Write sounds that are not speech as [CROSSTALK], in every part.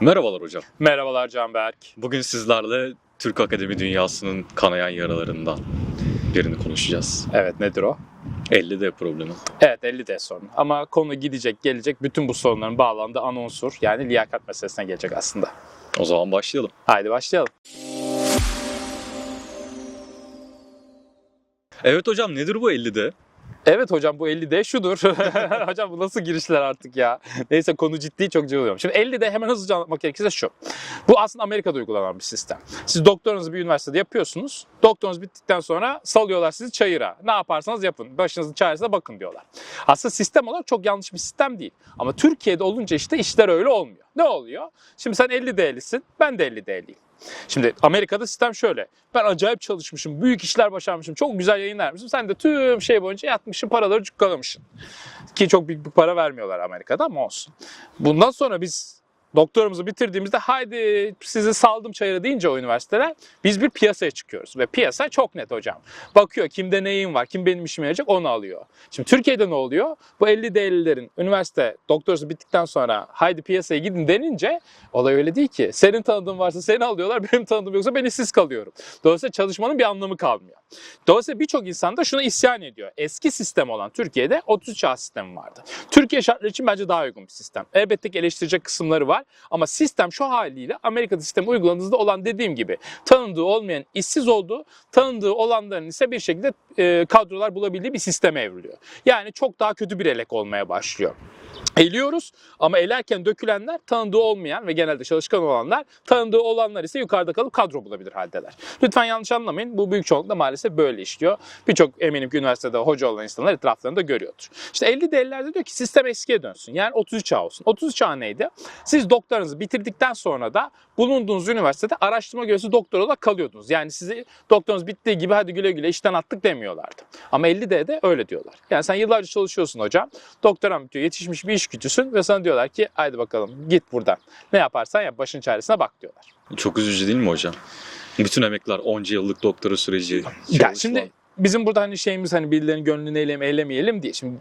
Merhabalar hocam. Merhabalar Canberk. Bugün sizlerle Türk Akademi dünyasının kanayan yaralarından birini konuşacağız. Evet nedir o? 50D problemi. Evet 50D sorunu. Ama konu gidecek gelecek bütün bu sorunların bağlandığı ana unsur yani liyakat meselesine gelecek aslında. O zaman başlayalım. Haydi başlayalım. Evet hocam nedir bu 50D? Evet hocam bu 50D şudur. [LAUGHS] [LAUGHS] hocam bu nasıl girişler artık ya. Neyse konu ciddi çok cıvılıyorum. Şimdi 50D hemen hızlıca anlatmak gerekirse şu. Bu aslında Amerika'da uygulanan bir sistem. Siz doktorunuzu bir üniversitede yapıyorsunuz. Doktorunuz bittikten sonra salıyorlar sizi çayıra. Ne yaparsanız yapın. Başınızın çaresine bakın diyorlar. Aslında sistem olarak çok yanlış bir sistem değil. Ama Türkiye'de olunca işte işler öyle olmuyor. Ne oluyor? Şimdi sen 50D'lisin, ben de 50D'liyim. Şimdi Amerika'da sistem şöyle. Ben acayip çalışmışım, büyük işler başarmışım, çok güzel yayınlar yapmışım. Sen de tüm şey boyunca yatmışsın, paraları cukkalamışsın. Ki çok büyük bir para vermiyorlar Amerika'da ama olsun. Bundan sonra biz doktorumuzu bitirdiğimizde haydi sizi saldım çayıra deyince o üniversiteler biz bir piyasaya çıkıyoruz. Ve piyasa çok net hocam. Bakıyor kimde neyin var, kim benim işime yarayacak onu alıyor. Şimdi Türkiye'de ne oluyor? Bu 50 D'lilerin üniversite doktorası bittikten sonra haydi piyasaya gidin denince olay öyle değil ki. Senin tanıdığın varsa seni alıyorlar, benim tanıdığım yoksa ben işsiz kalıyorum. Dolayısıyla çalışmanın bir anlamı kalmıyor. Dolayısıyla birçok insan da şuna isyan ediyor. Eski sistem olan Türkiye'de 33 A sistemi vardı. Türkiye şartları için bence daha uygun bir sistem. Elbette ki eleştirecek kısımları var ama sistem şu haliyle Amerika'da sistemi uyguladığınızda olan dediğim gibi tanıdığı olmayan işsiz olduğu, tanıdığı olanların ise bir şekilde e, kadrolar bulabildiği bir sisteme evriliyor. Yani çok daha kötü bir elek olmaya başlıyor. Eliyoruz ama elerken dökülenler tanıdığı olmayan ve genelde çalışkan olanlar, tanıdığı olanlar ise yukarıda kalıp kadro bulabilir haldeler. Lütfen yanlış anlamayın. Bu büyük çoğunlukla maalesef böyle işliyor. Birçok eminim ki üniversitede hoca olan insanlar etraflarında görüyordur. İşte 50 D'lilerde diyor ki sistem eskiye dönsün. Yani 33 çağ olsun. 33 çağ neydi? Siz doktoranızı bitirdikten sonra da bulunduğunuz üniversitede araştırma görevlisi doktor olarak kalıyordunuz. Yani sizi doktorunuz bittiği gibi hadi güle güle işten attık demiyorlardı. Ama 50 D'de öyle diyorlar. Yani sen yıllarca çalışıyorsun hocam. Doktoran bitiyor, yetişmiş bir iş gücüsün ve sana diyorlar ki haydi bakalım git buradan. Ne yaparsan yap başın çaresine bak diyorlar. Çok üzücü değil mi hocam? Bütün emekler, onca yıllık doktora süreci. Ya çalışma. şimdi bizim burada hani şeyimiz hani birilerinin gönlünü eylem, eylemeyelim diye. Şimdi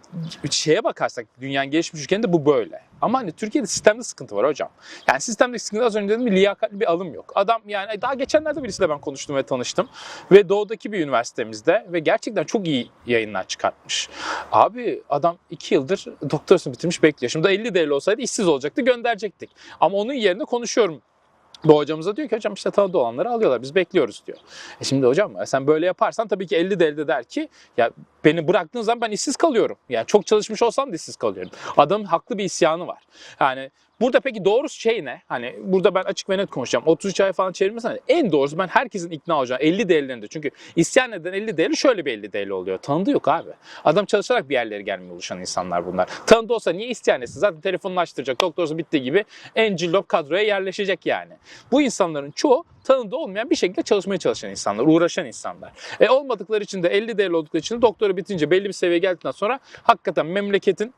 şeye bakarsak dünyanın gelişmiş ülkelerinde bu böyle. Ama hani Türkiye'de sistemde sıkıntı var hocam. Yani sistemde sıkıntı az önce dedim liyakatli bir alım yok. Adam yani daha geçenlerde birisiyle ben konuştum ve tanıştım. Ve doğudaki bir üniversitemizde ve gerçekten çok iyi yayınlar çıkartmış. Abi adam iki yıldır doktorasını bitirmiş bekliyor. Şimdi 50 değerli olsaydı işsiz olacaktı gönderecektik. Ama onun yerine konuşuyorum hocamıza diyor ki hocam işte tanıdığı olanları alıyorlar biz bekliyoruz diyor. E şimdi hocam e sen böyle yaparsan tabii ki 50 de elde der ki ya beni bıraktığın zaman ben işsiz kalıyorum. Yani çok çalışmış olsam da işsiz kalıyorum. Adamın haklı bir isyanı var. Yani Burada peki doğru şey ne? Hani burada ben açık ve net konuşacağım. 33 ay falan çevirmesen en doğrusu ben herkesin ikna olacağı 50 değerlerinde. Çünkü isyan eden 50 değerli şöyle bir 50 değerli oluyor. Tanıdığı yok abi. Adam çalışarak bir yerlere gelmeye oluşan insanlar bunlar. Tanıdığı olsa niye isyan etsin? Zaten telefonunu açtıracak. Doktorası bittiği gibi en cillop kadroya yerleşecek yani. Bu insanların çoğu tanıdığı olmayan bir şekilde çalışmaya çalışan insanlar, uğraşan insanlar. E olmadıkları için de 50 değerli oldukları için de doktora bitince belli bir seviyeye geldikten sonra hakikaten memleketin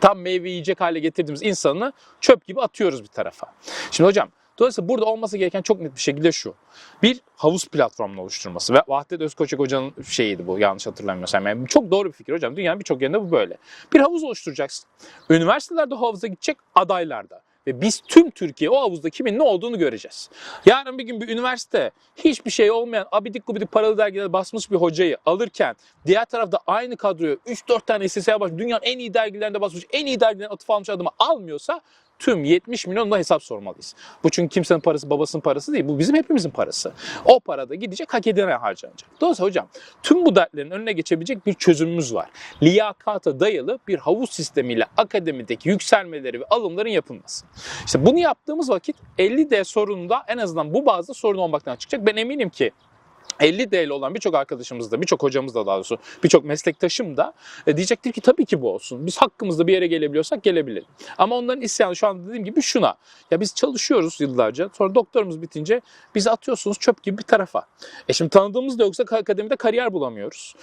tam meyve yiyecek hale getirdiğimiz insanı çöp gibi atıyoruz bir tarafa. Şimdi hocam dolayısıyla burada olması gereken çok net bir şekilde şu. Bir havuz platformunun oluşturması ve Vahdet Özkoçak hocanın şeyiydi bu yanlış hatırlamıyorsam. Yani çok doğru bir fikir hocam. Dünyanın birçok yerinde bu böyle. Bir havuz oluşturacaksın. Üniversitelerde havuza gidecek adaylar da. Ve biz tüm Türkiye o havuzda kimin ne olduğunu göreceğiz. Yarın bir gün bir üniversite hiçbir şey olmayan abidik gubidik paralı dergilere basmış bir hocayı alırken diğer tarafta aynı kadroyu 3-4 tane SS'ye baş dünyanın en iyi dergilerinde basmış en iyi dergilerin atıf almış adamı almıyorsa tüm 70 milyonla hesap sormalıyız. Bu çünkü kimsenin parası babasının parası değil. Bu bizim hepimizin parası. O para da gidecek hak edene harcanacak. Dolayısıyla hocam tüm bu dertlerin önüne geçebilecek bir çözümümüz var. Liyakata dayalı bir havuz sistemiyle akademideki yükselmeleri ve alımların yapılması. İşte bunu yaptığımız vakit 50D sorununda en azından bu bazda sorun olmaktan çıkacak. Ben eminim ki 50 değerli olan birçok arkadaşımız da, birçok hocamız da daha doğrusu, birçok meslektaşım da e, diyecektir ki tabii ki bu olsun. Biz hakkımızda bir yere gelebiliyorsak gelebilelim. Ama onların isyanı şu anda dediğim gibi şuna. Ya biz çalışıyoruz yıllarca. Sonra doktorumuz bitince bizi atıyorsunuz çöp gibi bir tarafa. E şimdi tanıdığımız da yoksa akademide kariyer bulamıyoruz.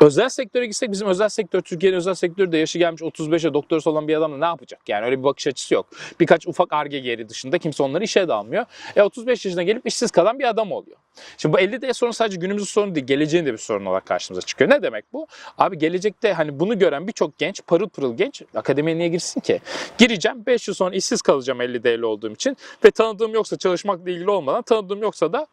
Özel sektöre gitsek bizim özel sektör, Türkiye'nin özel sektörü de yaşı gelmiş 35'e doktorası olan bir adamla ne yapacak? Yani öyle bir bakış açısı yok. Birkaç ufak arge yeri dışında kimse onları işe de almıyor. E 35 yaşına gelip işsiz kalan bir adam oluyor. Şimdi bu 50D sorun sadece günümüzün sorunu değil, geleceğin de bir sorun olarak karşımıza çıkıyor. Ne demek bu? Abi gelecekte hani bunu gören birçok genç, parıl pırıl genç akademiye niye girsin ki? Gireceğim 5 yıl sonra işsiz kalacağım 50D'li olduğum için ve tanıdığım yoksa çalışmakla ilgili olmadan tanıdığım yoksa da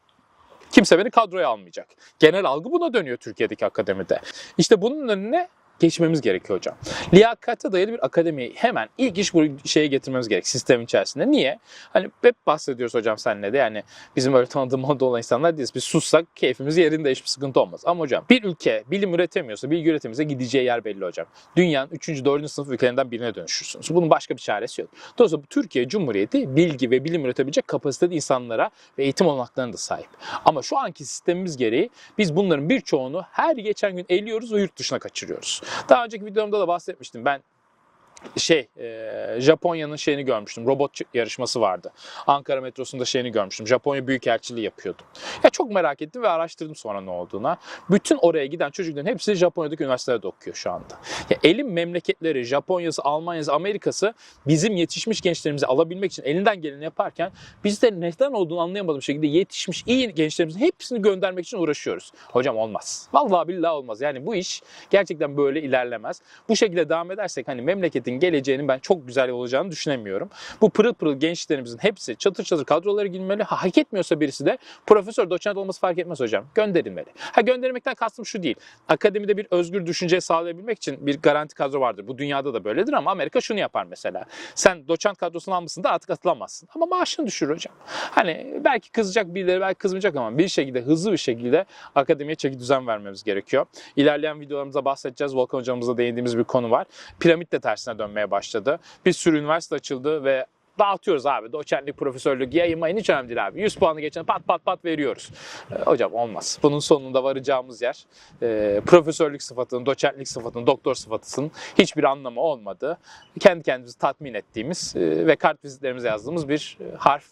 kimse beni kadroya almayacak. Genel algı buna dönüyor Türkiye'deki akademide. İşte bunun önüne geçmemiz gerekiyor hocam. Liyakate dayalı bir akademiyi hemen ilk iş bu şeye getirmemiz gerek sistem içerisinde. Niye? Hani hep bahsediyoruz hocam seninle de yani bizim öyle tanıdığım modda [LAUGHS] olan insanlar değiliz. Biz sussak keyfimiz yerinde hiçbir sıkıntı olmaz. Ama hocam bir ülke bilim üretemiyorsa bilgi üretimize gideceği yer belli hocam. Dünyanın 3. 4. sınıf ülkelerinden birine dönüşürsünüz. Bunun başka bir çaresi yok. Dolayısıyla Türkiye Cumhuriyeti bilgi ve bilim üretebilecek kapasiteli insanlara ve eğitim olanaklarına da sahip. Ama şu anki sistemimiz gereği biz bunların birçoğunu her geçen gün eliyoruz ve yurt dışına kaçırıyoruz. Daha önceki videomda da bahsetmiştim. Ben şey e, Japonya'nın şeyini görmüştüm. Robot yarışması vardı. Ankara metrosunda şeyini görmüştüm. Japonya Büyükelçiliği yapıyordu. Ya çok merak ettim ve araştırdım sonra ne olduğuna. Bütün oraya giden çocukların hepsi Japonya'daki üniversitelerde okuyor şu anda. Ya elim memleketleri, Japonya'sı, Almanya'sı, Amerika'sı bizim yetişmiş gençlerimizi alabilmek için elinden geleni yaparken biz de neden olduğunu anlayamadığım şekilde yetişmiş iyi gençlerimizin hepsini göndermek için uğraşıyoruz. Hocam olmaz. Vallahi billahi olmaz. Yani bu iş gerçekten böyle ilerlemez. Bu şekilde devam edersek hani memleketin geleceğinin ben çok güzel olacağını düşünemiyorum. Bu pırıl pırıl gençlerimizin hepsi çatır çatır kadrolara girmeli. Ha, hak etmiyorsa birisi de profesör, doçent olması fark etmez hocam. Gönderilmeli. Ha göndermekten kastım şu değil. Akademide bir özgür düşünce sağlayabilmek için bir garanti kadro vardır. Bu dünyada da böyledir ama Amerika şunu yapar mesela. Sen doçent kadrosunu almışsın da artık atılamazsın. Ama maaşını düşür hocam. Hani belki kızacak birileri belki kızmayacak ama bir şekilde hızlı bir şekilde akademiye çeki düzen vermemiz gerekiyor. İlerleyen videolarımızda bahsedeceğiz. Volkan hocamızla değindiğimiz bir konu var. Piramit de tersine dönmeye başladı. Bir sürü üniversite açıldı ve dağıtıyoruz abi. Doçentlik, profesörlük, yayınmayın hiç önemli değil abi. 100 puanı geçen pat pat pat veriyoruz. Ee, hocam olmaz. Bunun sonunda varacağımız yer e, profesörlük sıfatının, doçentlik sıfatının, doktor sıfatının hiçbir anlamı olmadı. Kendi kendimizi tatmin ettiğimiz e, ve kart vizitlerimize yazdığımız bir e, harf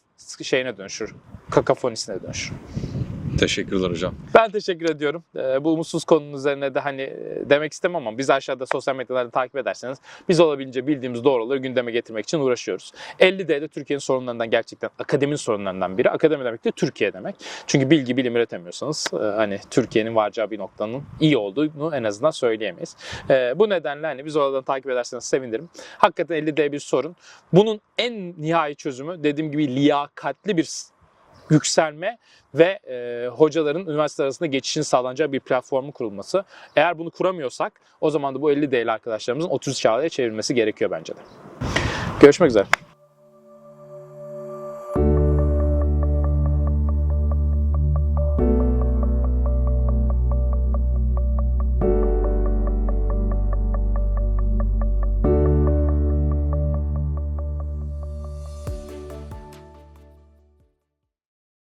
şeyine dönüşür. Kakafonisine dönüşür. Teşekkürler hocam. Ben teşekkür ediyorum. Ee, bu umutsuz konunun üzerine de hani e, demek istemem ama biz aşağıda sosyal medyalarda takip ederseniz biz olabildiğince bildiğimiz doğruları gündeme getirmek için uğraşıyoruz. 50D'de Türkiye'nin sorunlarından gerçekten akademinin sorunlarından biri. Akademi demek de Türkiye demek. Çünkü bilgi bilim üretemiyorsanız e, hani Türkiye'nin varacağı bir noktanın iyi olduğunu en azından söyleyemeyiz. E, bu nedenle hani biz oradan takip ederseniz sevinirim. Hakikaten 50D bir sorun. Bunun en nihai çözümü dediğim gibi liyakatli bir yükselme ve e, hocaların üniversite arasında geçişin sağlanacağı bir platformun kurulması. Eğer bunu kuramıyorsak o zaman da bu 50 değil arkadaşlarımızın 30 çağrıya çevrilmesi gerekiyor bence de. Görüşmek üzere.